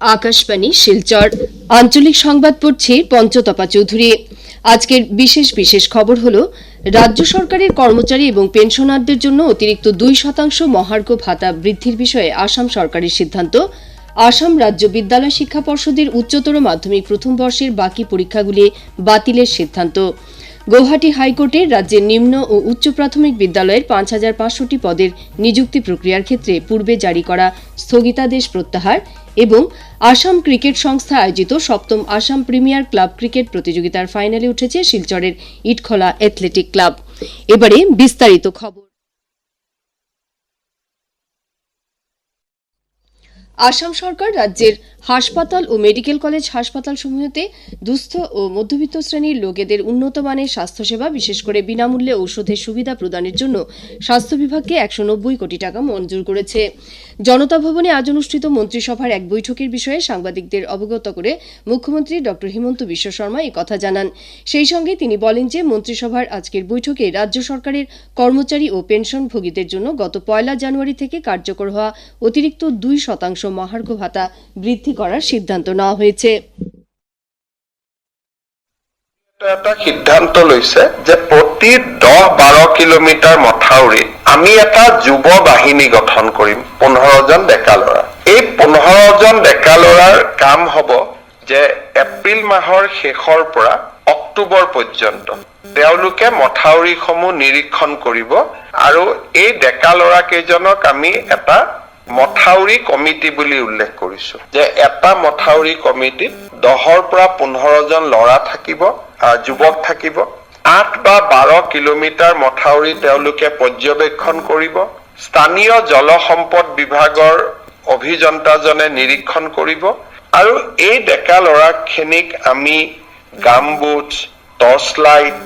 আকাশবাণী, শিলচর। আঞ্চলিক সংবাদ পড়ছি পঞ্চতপা চৌধুরী। আজকের বিশেষ বিশেষ খবর হল, রাজ্য সরকারের কর্মচারী এবং পেনশনারদের জন্য অতিরিক্ত দুই শতাংশ মহার্ঘ ভাতা বৃদ্ধির বিষয়ে আসাম সরকারের সিদ্ধান্ত। আসাম রাজ্য বিদ্যালয় শিক্ষা পর্ষদের উচ্চতর মাধ্যমিক প্রথম বর্ষের বাকি পরীক্ষাগুলি বাতিলের সিদ্ধান্ত। গৌহাটি হাইকোর্টে রাজ্যের নিম্ন ও উচ্চ প্রাথমিক বিদ্যালয়ের পাঁচ হাজার পাঁচশোটি পদের নিযুক্তি প্রক্রিয়ার ক্ষেত্রে পূর্বে জারি করা স্থগিতাদেশ প্রত্যাহার এবং আসাম ক্রিকেট সংস্থা আয়োজিত সপ্তম আসাম প্রিমিয়ার ক্লাব ক্রিকেট প্রতিযোগিতার ফাইনালে উঠেছে শিলচরের ইটখলা অ্যাথলেটিক ক্লাব। এবারে বিস্তারিত খবর। আসাম সরকার রাজ্যের হাসপাতাল ও মেডিকেল কলেজ হাসপাতাল সমূহতে দুস্থ ও মধ্যবিত্ত শ্রেণির লোকেদের উন্নত মানের স্বাস্থ্যসেবা, বিশেষ করে বিনামূল্যে ঔষধের সুবিধা প্রদানের জন্য স্বাস্থ্য বিভাগকে একশো নব্বই কোটি টাকা মঞ্জুর করেছে। জনতা ভবনে আজ অনুষ্ঠিত মন্ত্রিসভার এক বৈঠকের বিষয়ে সাংবাদিকদের অবগত করে মুখ্যমন্ত্রী ড. হিমন্ত বিশ্ব শর্মা কথা জানান। সেই সঙ্গে তিনি বলেন যে, মন্ত্রিসভার আজকের বৈঠকে রাজ্য সরকারের কর্মচারী ও পেনশনভোগীদের জন্য গত পয়লা জানুয়ারি থেকে কার্যকর হওয়া অতিরিক্ত দুই শতাংশ মহার্ঘ ভাতা বৃদ্ধি করার সিদ্ধান্ত নেওয়া হয়েছে। এটা সিদ্ধান্ত লৈছে যে প্ৰতি দহ বাৰ কিলোমিটাৰ মথাউৰিত আমি এটা যুৱ বাহিনী গঠন কৰিম পোন্ধৰজন ডেকা ল'ৰা। এই পোন্ধৰজন ডেকা ল'ৰাৰ কাম হ'ব যে এপ্ৰিল মাহৰ শেষৰ পৰা অক্টোবৰ পৰ্যন্ত তেওঁলোকে মথাউৰিসমূহ নিৰীক্ষণ কৰিব আৰু এই ডেকা ল'ৰা কেইজনক আমি এটা মথাউৰি কমিটি বুলি উল্লেখ কৰিছো যে এটা মথাউৰি কমিটিত দহৰ পৰা পোন্ধৰজন ল'ৰা থাকিব যুৱক থাকিব। আঠ বা বাৰ কিলোমিটাৰ মথাউৰি তেওঁলোকে পৰ্যবেক্ষণ কৰিব। স্থানীয় জলসম্পদ বিভাগৰ অভিযন্তাজনে নিৰীক্ষণ কৰিব। আৰু এই ডেকা ল'ৰাখিনিক আমি গামবুটছ টৰ্চ লাইট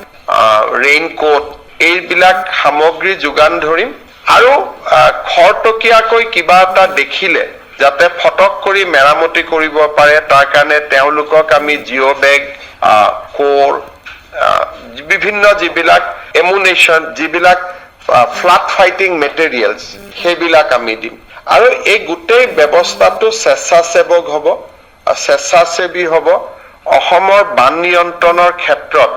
ৰেইনকোট এইবিলাক সামগ্ৰী যোগান ধৰিম। আৰু খৰতকীয়াকৈ কিবা এটা দেখিলে যাতে ফটক কৰি মেৰামতি কৰিব পাৰে তাৰ কাৰণে তেওঁলোকক আমি জিঅ' বেগ কোৰ বিভিন্ন যিবিলাক এমুনেশ্যন যিবিলাক ফ্লাড ফাইটিং মেটেৰিয়েলছ সেইবিলাক আমি দিম। আৰু এই গোটেই ব্যৱস্থাটো স্বেচ্ছাসেৱক হ'ব স্বেচ্ছাসেৱী হ'ব। অসমৰ বান নিয়ন্ত্ৰণৰ ক্ষেত্ৰত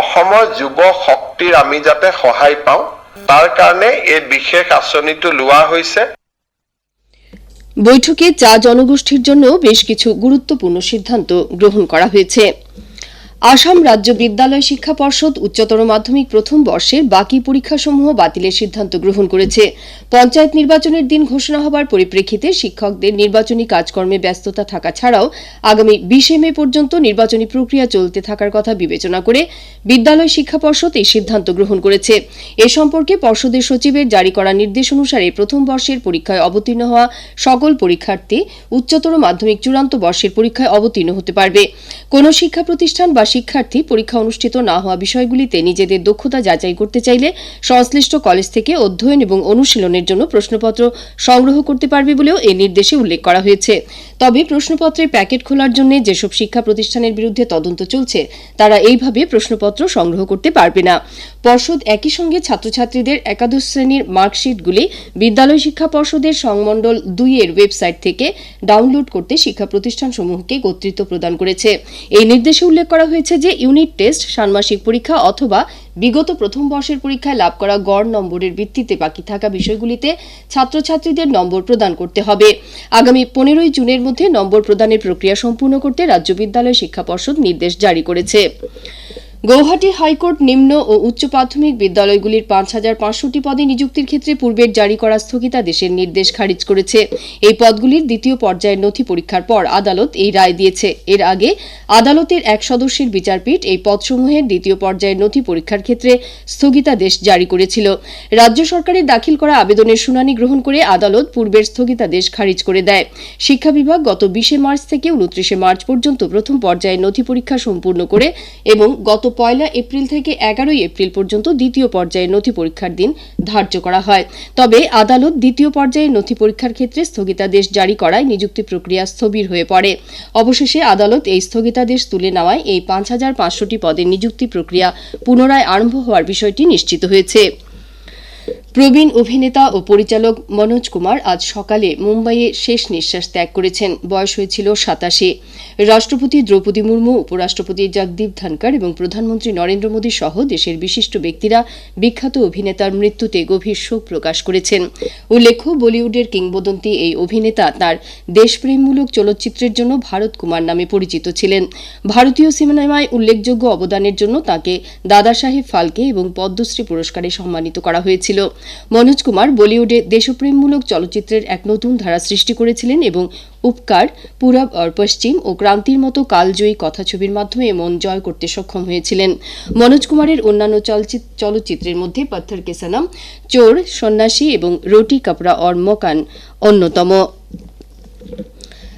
অসমৰ যুৱ শক্তিৰ আমি যাতে সহায় পাওঁ তাৰ কাৰণে এই বিশেষ আঁচনিটো লোৱা হৈছে। বৈঠকে চা জনগোষ্ঠীর জন্য বেশ কিছু গুরুত্বপূর্ণ সিদ্ধান্ত গ্রহণ করা হয়েছে। আসাম রাজ্য বিদ্যালয় শিক্ষা পর্ষদ উচ্চতর মাধ্যমিক প্রথম বর্ষের বাকি পরীক্ষাসমূহ বাতিলের সিদ্ধান্ত গ্রহণ করেছে। পঞ্চায়েত নির্বাচনের দিন ঘোষণা হবার পরিপ্রেক্ষিতে শিক্ষকদের নির্বাচনী কাজকর্মে ব্যস্ততা থাকা ছাড়াও আগামী বিশে মে পর্যন্ত নির্বাচনী প্রক্রিয়া চলতে থাকার কথা বিবেচনা করে বিদ্যালয় শিক্ষা পর্ষদ এই সিদ্ধান্ত গ্রহণ করেছে। এ সম্পর্কে পর্ষদের সচিবের জারি করা নির্দেশ অনুসারে প্রথম বর্ষের পরীক্ষায় অবতীর্ণ হওয়া সকল পরীক্ষার্থী উচ্চতর মাধ্যমিক চূড়ান্ত বর্ষের পরীক্ষায় অবতীর্ণ হতে পারবে। কোন শিক্ষা প্রতিষ্ঠান বা শিক্ষার্থী পরীক্ষা অনুষ্ঠিত না হওয়া বিষয়গুলিতে নিজেদের দক্ষতা যাচাই করতে চাইলে সংশ্লিষ্ট কলেজ থেকে অধ্যয়ন এবং অনুশীলনের জন্য প্রশ্নপত্র সংগ্রহ করতে পারবে বলেও এই নির্দেশে উল্লেখ করা হয়েছে। তবে প্রশ্নপত্রের প্যাকেট খোলার জন্য যেসব শিক্ষা প্রতিষ্ঠানের বিরুদ্ধে তদন্ত চলছে, তারা এইভাবে প্রশ্নপত্র সংগ্রহ করতে পারবে না। পর্ষদ একই সঙ্গে ছাত্রছাত্রীদের একাদশ শ্রেণির মার্কশিটগুলি বিদ্যালয় শিক্ষা পর্ষদের সংমণ্ডল দুই এর ওয়েবসাইট থেকে ডাউনলোড করতে শিক্ষা প্রতিষ্ঠানসমূহকে কর্তৃত্ব প্রদান করেছে। এই নির্দেশে উল্লেখ করা হয়েছে যে ইউনিট টেস্ট, ষান্মাসিক পরীক্ষা অথবা বিগত প্রথম বর্ষের পরীক্ষায় লাভ করা গড় নম্বরের ভিত্তিতে বাকি থাকা বিষয়গুলিতে ছাত্রছাত্রীদের নম্বর প্রদান করতে হবে। আগামী পনেরোই জুনের মধ্যে নম্বর প্রদানের প্রক্রিয়া সম্পূর্ণ করতে রাজ্য বিদ্যালয় শিক্ষা পর্ষদ নির্দেশ জারি করেছে। গৌহাটি হাইকোর্ট নিম্ন ও উচ্চ প্রাথমিক বিদ্যালয়গুলির পাঁচ হাজার পাঁচশোটি পদে নিযুক্তির ক্ষেত্রে পূর্বের জারি করা স্থগিতাদেশের নির্দেশ খারিজ করেছে। এই পদগুলির দ্বিতীয় পর্যায়ের নথি পরীক্ষার পর আদালত এই রায় দিয়েছে। এর আগে আদালতের এক সদস্যের বিচারপীঠ এই পদসমূহের দ্বিতীয় পর্যায়ের নথি পরীক্ষার ক্ষেত্রে স্থগিতাদেশ জারি করেছিল। রাজ্য সরকারের দাখিল করা আবেদনের শুনানি গ্রহণ করে আদালত পূর্বের স্থগিতাদেশ খারিজ করে দেয়। শিক্ষা বিভাগ গত বিশে মার্চ থেকে উনত্রিশে মার্চ পর্যন্ত প্রথম পর্যায়ের নথি পরীক্ষা সম্পূর্ণ করে এবং গত পয়লা এপ্রিল থেকে এগারোই এপ্রিল পর্যন্ত দ্বিতীয় পর্যায়ের নথি পরীক্ষার দিন ধার্য করা হয়। তবে আদালত দ্বিতীয় পর্যায়ের নথি পরীক্ষার ক্ষেত্রে স্থগিতাদেশ জারি করায় নিযুক্তি প্রক্রিয়া স্থবির হয়ে পড়ে। অবশেষে আদালত এই স্থগিতাদেশ তুলে নেওয়ায় এই পাঁচ হাজার পাঁচশোটি পদের নিযুক্তি প্রক্রিয়া পুনরায় আরম্ভ হওয়ার বিষয়টি নিশ্চিত হয়েছে। প্রবীণ অভিনেতা ও পরিচালক মনোজ কুমার আজ সকালে মুম্বাইয়ে শেষ নিঃশ্বাস ত্যাগ করেছেন। বয়স হয়েছিল সাতাশে। রাষ্ট্রপতি দ্রৌপদী মুর্মু, উপরাষ্ট্রপতি জগদীপ ধনকর এবং প্রধানমন্ত্রী নরেন্দ্র মোদী সহ দেশের বিশিষ্ট ব্যক্তিরা বিখ্যাত অভিনেতার মৃত্যুতে গভীর শোক প্রকাশ করেছেন। উল্লেখ্য, বলিউডের কিংবদন্তি এই অভিনেতা তার দেশপ্রেমমূলক চলচ্চিত্রের জন্য ভারত কুমার নামে পরিচিত ছিলেন। ভারতীয় সিনেমায় উল্লেখযোগ্য অবদানের জন্য তাকে দাদা সাহেব ফালকে এবং পদ্মশ্রী পুরস্কারে সম্মানিত করা হয়েছিল। মনোজ কুমার বলিউডে দেশপ্রেমমূলক চলচ্চিত্রের এক নতুন ধারা সৃষ্টি করেছিলেন এবং উপকার পূরব অর পশ্চিম ও ক্রান্তির মতো কালজয়ী কথা ছবির মাধ্যমে মন জয় করতে সক্ষম হয়েছিলেন। মনোজ কুমারের অন্যান্য চলচ্চিত- চলচ্চিত্রের মধ্যে পত্থর কে সনম, চোর, সন্ন্যাসী এবং রোটি কাপড়া অর মকান অন্যতম।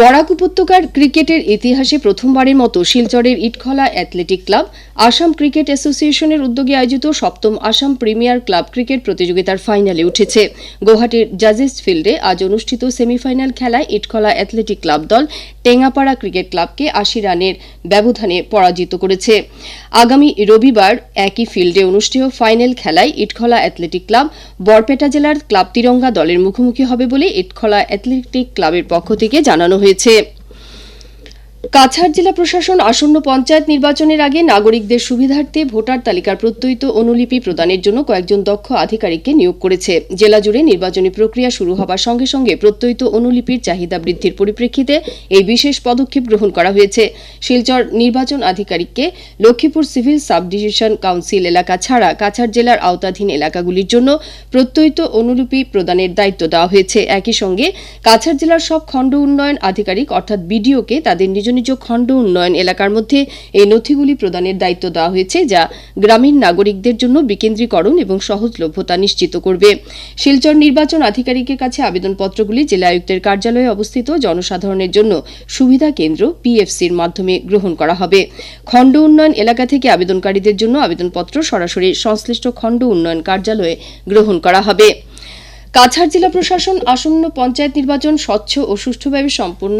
বরাক উপত্যকার ক্রিকেটের ইতিহাসে প্রথমবারের মতো শিলচরের Itkhola athletic club, Assam cricket অ্যাসোসিয়েশনের উদ্যোগে আয়োজিত সপ্তম আসাম প্রিমিয়ার ক্লাব ক্রিকেট প্রতিযোগিতার ফাইনালে উঠেছে। গৌহাটির জাজেস ফিল্ডে আজ অনুষ্ঠিত সেমিফাইনাল খেলায় ইটখলা অ্যাথলেটিক ক্লাব দল টেঙ্গাপাড়া ক্রিকেট ক্লাবকে আশি রানের ব্যবধানে পরাজিত করেছে। আগামী রবিবার একই ফিল্ডে অনুষ্ঠেয় ফাইনাল খেলায় ইটখলা অ্যাথলেটিক ক্লাব, বরপেটা জেলার ক্লাব তিরঙ্গা দলের মুখোমুখি হবে বলে ইটখলা অ্যাথলেটিক ক্লাবের পক্ষ থেকে জানানো হয়েছে। কাছাড় জেলা প্রশাসন আসন্ন পঞ্চায়েত নির্বাচনের আগে নাগরিকদের সুবিধার্থে ভোটার তালিকার প্রত্যয়িত অনুলিপি প্রদানের জন্য কয়েকজন দক্ষ আধিকারিককে নিয়োগ করেছে। জেলা জুড়ে নির্বাচনী প্রক্রিয়া শুরু হবার সঙ্গে সঙ্গে প্রত্যয়িত অনুলিপির চাহিদা বৃদ্ধির পরিপ্রেক্ষিতে এই বিশেষ পদক্ষেপ গ্রহণ করা হয়েছে। শিলচর নির্বাচন আধিকারিককে Lakhipur civil sub division council এলাকা ছাড়া কাছাড় জেলার আওতাধীন এলাকাগুলির জন্য প্রত্যয়িত অনুলিপি প্রদানের দায়িত্ব দেওয়া হয়েছে। একই সঙ্গে কাছাড় জেলার সব খণ্ড উন্নয়ন আধিকারিক অর্থাৎ বিডিওকে তাদের নিজ নিজ খণ্ড উন্নয়ন এলাকার মধ্যে এই নথিগুলি প্রদানের দায়িত্ব দেওয়া হয়েছে, যা গ্রামীণ নাগরিকদের জন্য বিকেন্দ্রীকরণ এবং সহজলভ্যতা নিশ্চিত করবে। শিলচর নির্বাচন আধিকারিকের কাছে আবেদনপত্রগুলি জেলা আয়ুক্তের কার্যালয়ে অবস্থিত জনসাধারণের জন্য সুবিধা কেন্দ্র পিএফসির মাধ্যমে গ্রহণ করা হবে। খণ্ড উন্নয়ন এলাকা থেকে আবেদনকারীদের জন্য আবেদনপত্র সরাসরি সংশ্লিষ্ট খণ্ড উন্নয়ন কার্যালয়ে গ্রহণ করা হবে। কাছাড় জেলা প্রশাসন আসন্ন পঞ্চায়েত নির্বাচন স্বচ্ছ ও সুষ্ঠুভাবে সম্পন্ন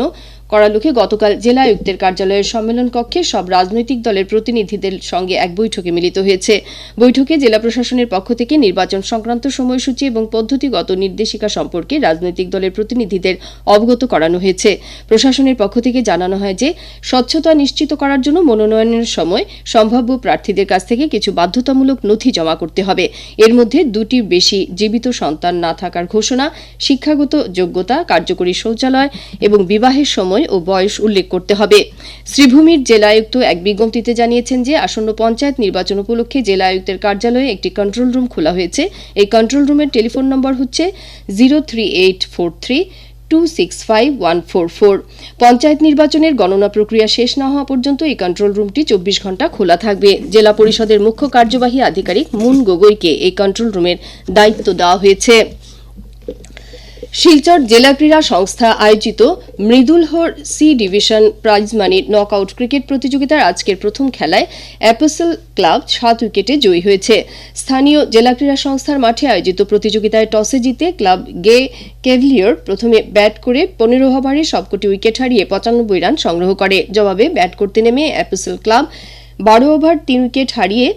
করার লক্ষ্যে গতকাল জেলা আয়ুক্তের কার্যালয়ের সম্মেলন কক্ষে সব রাজনৈতিক দলের প্রতিনিধিদের সঙ্গে এক বৈঠকে মিলিত হয়েছে। বৈঠকে জেলা প্রশাসনের পক্ষ থেকে নির্বাচন সংক্রান্ত সময়সূচি এবং পদ্ধতিগত নির্দেশিকা সম্পর্কে রাজনৈতিক দলের প্রতিনিধিদের অবগত করানো হয়েছে। প্রশাসনের পক্ষ থেকে জানানো হয় যে, স্বচ্ছতা নিশ্চিত করার জন্য মনোনয়নের সময় সম্ভাব্য প্রার্থীদের কাছ থেকে কিছু বাধ্যতামূলক নথি জমা করতে হবে। এর মধ্যে দুটি বেশি জীবিত সন্তান না থাকার ঘোষণা, শিক্ষাগত যোগ্যতা, কার্যকরী শৌচালয় এবং বিবাহের সময় ও বয়স উল্লেখ করতে হবে। শ্রীভূমির জেলা আয়ুক্ত এক বিজ্ঞপ্তিতে জানিয়েছেন যে, আসন্ন পঞ্চায়েত নির্বাচন উপলক্ষে জেলা আয়ুক্তের কার্যালয়ে একটি কন্ট্রোল রুম খোলা হয়েছে। এই কন্ট্রোল রুমের টেলিফোন নম্বর হচ্ছে zero three eight four three two six five one four four panchayat নির্বাচনের গণনা প্রক্রিয়া শেষ না হওয়া পর্যন্ত এই কন্ট্রোল রুমটি চব্বিশ ঘণ্টা খোলা থাকবে। জেলা পরিষদের মুখ্য কার্যবাহী আধিকারিক মুন গগৈকে এই কন্ট্রোল রুমের দায়িত্ব দেওয়া হয়েছে। শিলচর জেলা ক্রীড়া সংস্থা আয়োজিত মৃদুলহর সি ডিভিশন প্রাইজ মানির নকআউট ক্রিকেট প্রতিযোগিতার আজকের প্রথম খেলায় অ্যাপোসেল ক্লাব সাত উইকেটে জয়ী হয়েছে। স্থানীয় জেলা ক্রীড়া সংস্থার মাঠে আয়োজিত প্রতিযোগিতায় টসে জিতে ক্লাব গে কেভলিয়র প্রথমে ব্যাট করে পনেরো ওভারে সবকটি উইকেট হারিয়ে পঁচানব্বই রান সংগ্রহ করে। জবাবে ব্যাট করতে নেমে অ্যাপোসেল ক্লাব বারো ওভার তিন উইকেট হারিয়ে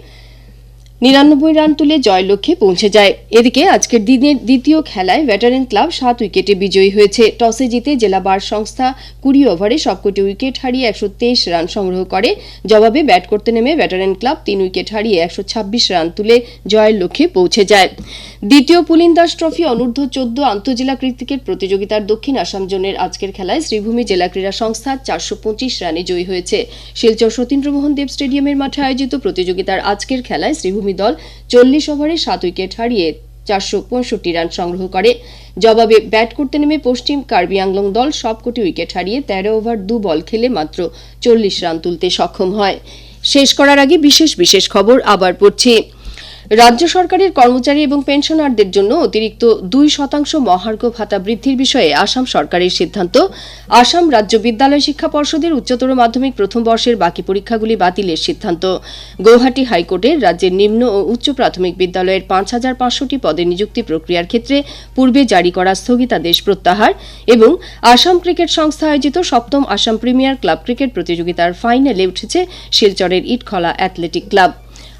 নিরানব্বই রান তুলে জয়ের লক্ষ্যে পৌঁছে যায়। এদিকে আজকের দিনের দ্বিতীয় খেলায় ভেটারেন ক্লাব সাত উইকেটে বিজয়ী হয়েছে। টসে জিতে জেলা বার সংস্থা কুড়ি ওভারে সবকটি উইকেট হারিয়ে একশো তেইশ রান সংগ্রহ করে। জবাবে ব্যাট করতে নেমে ভেটারেন ক্লাব তিন উইকেট হারিয়ে একশো ছাব্বিশ রান তুলে জয়ের লক্ষ্যে পৌঁছে যায়। দ্বিতীয় পুলিন দাস ট্রফি অনূর্ধ্ব চোদ্দ আন্তজেলা ক্রিকেট প্রতিযোগিতার দক্ষিণ আসাম জোনের আজকের খেলায় শ্রীভূমি জেলা ক্রীড়া সংস্থা চারশো পঁচিশ রানে জয়ী হয়েছে। শিলচর সতীন্দ্রমোহন দেব স্টেডিয়ামের মাঠে আয়োজিত প্রতিযোগিতার আজকের খেলায় শ্রীভূমি দল চল্লিশ ওভারে সাত উইকেট হারিয়ে চারশো পঁয়ষট্টি রান সংগ্রহ করে। জবাবে ব্যাট করতে নেমে পশ্চিম কার্বি আংলং দল সবকটি উইকেট হারিয়ে তেরো ওভার দু বল খেলে মাত্র চল্লিশ রান তুলতে সক্ষম হয়। শেষ করার আগে বিশেষ বিশেষ খবর আবার পড়ছি। রাজ্য সরকারের কর্মচারী এবং পেনশনারদের জন্য অতিরিক্ত দুই শতাংশ মহার্ঘ ভাতা বৃদ্ধির বিষয়ে আসাম সরকারের সিদ্ধান্ত। আসাম রাজ্য বিদ্যালয় শিক্ষা পর্ষদের উচ্চতর মাধ্যমিক প্রথম বর্ষের বাকি পরীক্ষাগুলি বাতিলের সিদ্ধান্ত। গৌহাটি হাইকোর্টের রাজ্যের নিম্ন ও উচ্চ প্রাথমিক বিদ্যালয়ের পাঁচ হাজার পাঁচশোটি পদে নিযুক্তি প্রক্রিয়ার ক্ষেত্রে পূর্বে জারি করা স্থগিতাদেশ প্রত্যাহার এবং আসাম ক্রিকেট সংস্থা আয়োজিত সপ্তম আসাম প্রিমিয়ার ক্লাব ক্রিকেট প্রতিযোগিতার ফাইনালে উঠেছে শিলচরের ইটখলা অ্যাথলেটিক ক্লাব।